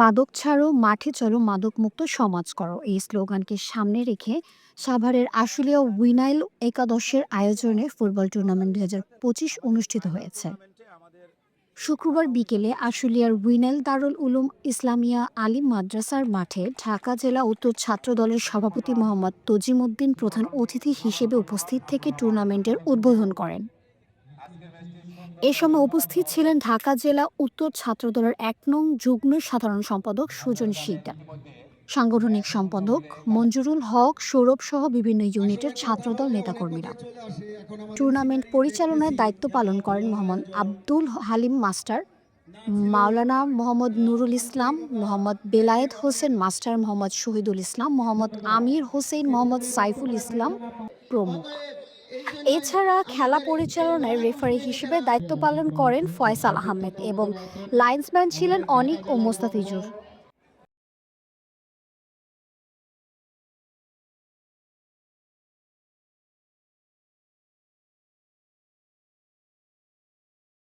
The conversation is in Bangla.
মাদক ছাড়ো, মাঠে চলো, মাদকমুক্ত সমাজ করো। এই স্লোগানকে সামনে রেখে সাভারের আশুলিয়া উইনাইল একাদশের আয়োজনে ফুটবল টুর্নামেন্ট দুই হাজার পঁচিশ অনুষ্ঠিত হয়েছে। শুক্রবার বিকেলে আশুলিয়ার উইনাইল দারুল উলুম ইসলামিয়া আলিম মাদ্রাসার মাঠে ঢাকা জেলা উত্তর ছাত্র দলের সভাপতি মোহাম্মদ তজিমুদ্দিন প্রধান অতিথি হিসেবে উপস্থিত থেকে টুর্নামেন্টের উদ্বোধন করেন। এ সময় উপস্থিত ছিলেন ঢাকা জেলা উত্তর ছাত্রদলের এক নং যুগ্ম সাধারণ সম্পাদক সুজন শিকদার সাংগঠনিক সম্পাদক মঞ্জুরুল হক, সৌরভ সহ বিভিন্ন ইউনিটের ছাত্রদল নেতাকর্মীরা। টুর্নামেন্ট পরিচালনায় দায়িত্ব পালন করেন মোহাম্মদ আব্দুল হালিম মাস্টার, মাওলানা মোহাম্মদ নুরুল ইসলাম, মোহাম্মদ বেলায়েত হোসেন মাস্টার, মোহাম্মদ শহীদুল ইসলাম, মোহাম্মদ আমির হোসেন, মোহাম্মদ সাইফুল ইসলাম প্রমুখ। এছাড়া খেলা পরিচালনায় রেফারি হিসেবে দায়িত্ব পালন করেন ফয়সাল আহমেদ এবং লাইন্সম্যান ছিলেন অনিক ও মোস্তাফিজুর।